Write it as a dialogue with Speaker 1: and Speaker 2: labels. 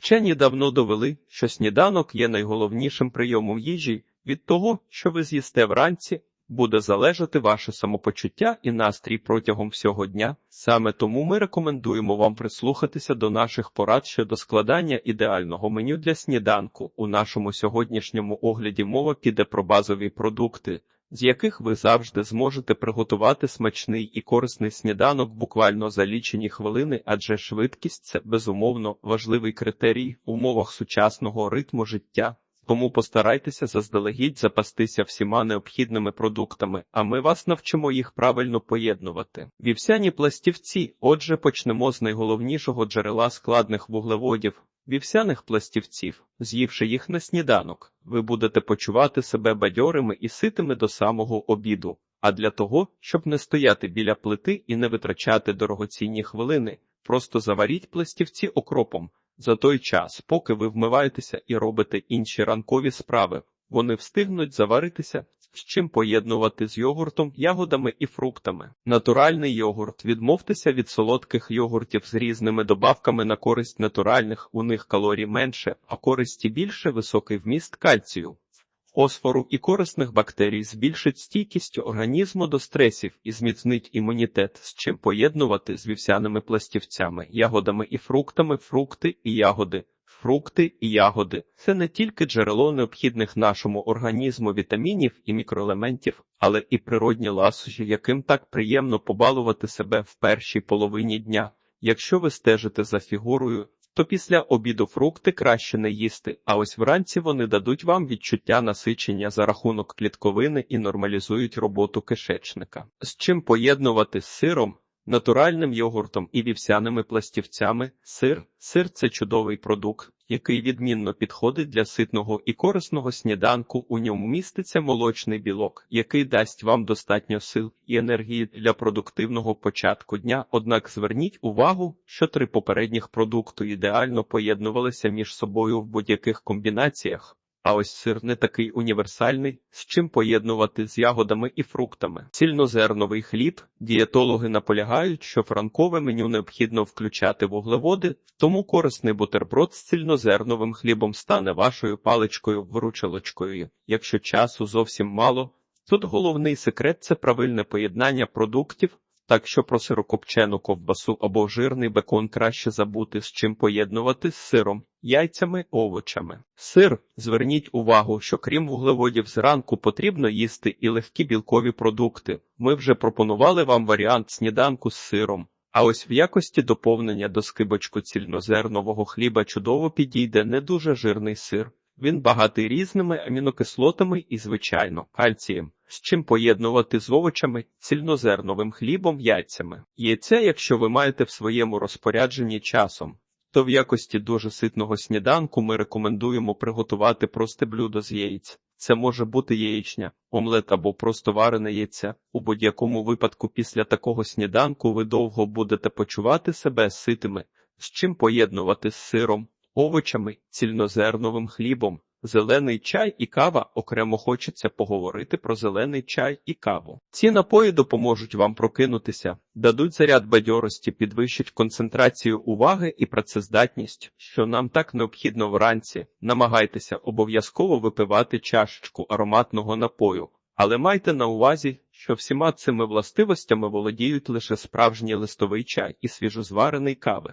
Speaker 1: Вчені давно довели, що сніданок є найголовнішим прийомом їжі. Від того, що ви з'їсте вранці, буде залежати ваше самопочуття і настрій протягом всього дня. Саме тому ми рекомендуємо вам прислухатися до наших порад щодо складання ідеального меню для сніданку. У нашому сьогоднішньому огляді мова піде про базові продукти, з яких ви завжди зможете приготувати смачний і корисний сніданок буквально за лічені хвилини, адже швидкість це безумовно важливий критерій в умовах сучасного ритму життя. Тому постарайтеся заздалегідь запастися всіма необхідними продуктами, а ми вас навчимо їх правильно поєднувати. Вівсяні пластівці. Отже, почнемо з найголовнішого джерела складних вуглеводів. Вівсяних пластівців, з'ївши їх на сніданок, ви будете почувати себе бадьорими і ситими до самого обіду. А для того, щоб не стояти біля плити і не витрачати дорогоцінні хвилини, просто заваріть пластівці окропом. За той час, поки ви вмиваєтеся і робите інші ранкові справи, вони встигнуть заваритися, з чим поєднувати з йогуртом, ягодами і фруктами. Натуральний йогурт. Відмовтеся від солодких йогуртів з різними добавками на користь натуральних, у них калорій менше, а користі більше високий вміст кальцію. Фосфору і корисних бактерій збільшить стійкість організму до стресів і зміцнить імунітет, з чим поєднувати з вівсяними пластівцями, ягодами і фруктами, фрукти і ягоди. Фрукти і ягоди це не тільки джерело необхідних нашому організму вітамінів і мікроелементів, але і природні ласощі, яким так приємно побалувати себе в першій половині дня. Якщо ви стежите за фігурою, то після обіду фрукти краще не їсти, а ось вранці вони дадуть вам відчуття насичення за рахунок клітковини і нормалізують роботу кишечника. З чим поєднувати з сиром? Натуральним йогуртом і вівсяними пластівцями сир. Сир це чудовий продукт, який відмінно підходить для ситного і корисного сніданку. У ньому міститься молочний білок, який дасть вам достатньо сил і енергії для продуктивного початку дня. Однак зверніть увагу, що три попередніх продукти ідеально поєднувалися між собою в будь-яких комбінаціях. А ось сир не такий універсальний, з чим поєднувати з ягодами і фруктами. Цільнозерновий хліб. Дієтологи наполягають, що в ранкове меню необхідно включати вуглеводи, тому корисний бутерброд з цільнозерновим хлібом стане вашою паличкою вручалочкою. Якщо часу зовсім мало, тут головний секрет це правильне поєднання продуктів. Так що про сирокопчену ковбасу або жирний бекон краще забути з чим поєднувати з сиром, яйцями, овочами. Сир. Зверніть увагу, що крім вуглеводів зранку потрібно їсти і легкі білкові продукти. Ми вже пропонували вам варіант сніданку з сиром. А ось в якості доповнення до скибочку цільнозернового хліба чудово підійде не дуже жирний сир. Він багатий різними амінокислотами і, звичайно, кальцієм, з чим поєднувати з овочами, цільнозерновим хлібом, яйцями. Яйця, якщо ви маєте в своєму розпорядженні часом, то в якості дуже ситного сніданку ми рекомендуємо приготувати просте блюдо з яєць. Це може бути яєчня, омлет або просто варене яйця. У будь-якому випадку після такого сніданку ви довго будете почувати себе ситими, з чим поєднувати з сиром, овочами, цільнозерновим хлібом, зелений чай і кава. Окремо хочеться поговорити про зелений чай і каву. Ці напої допоможуть вам прокинутися, дадуть заряд бадьорості, підвищать концентрацію уваги і працездатність, що нам так необхідно вранці. Намагайтеся обов'язково випивати чашечку ароматного напою. Але майте на увазі, що всіма цими властивостями володіють лише справжній листовий чай і свіжозварений кави.